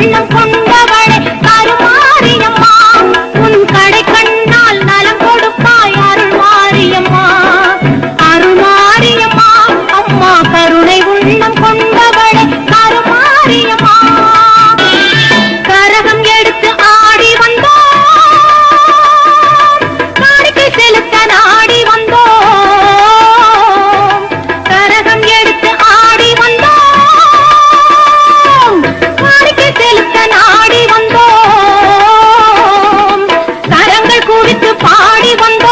உள்ளம் கொண்டவளே கருமாரியம்மா உன் கடை கண்ணால் நலம் கொடுப்பாய் அருள் மாரியம்மா அருள் கருணை உள்ளம் கொண்ட பாடி வந்த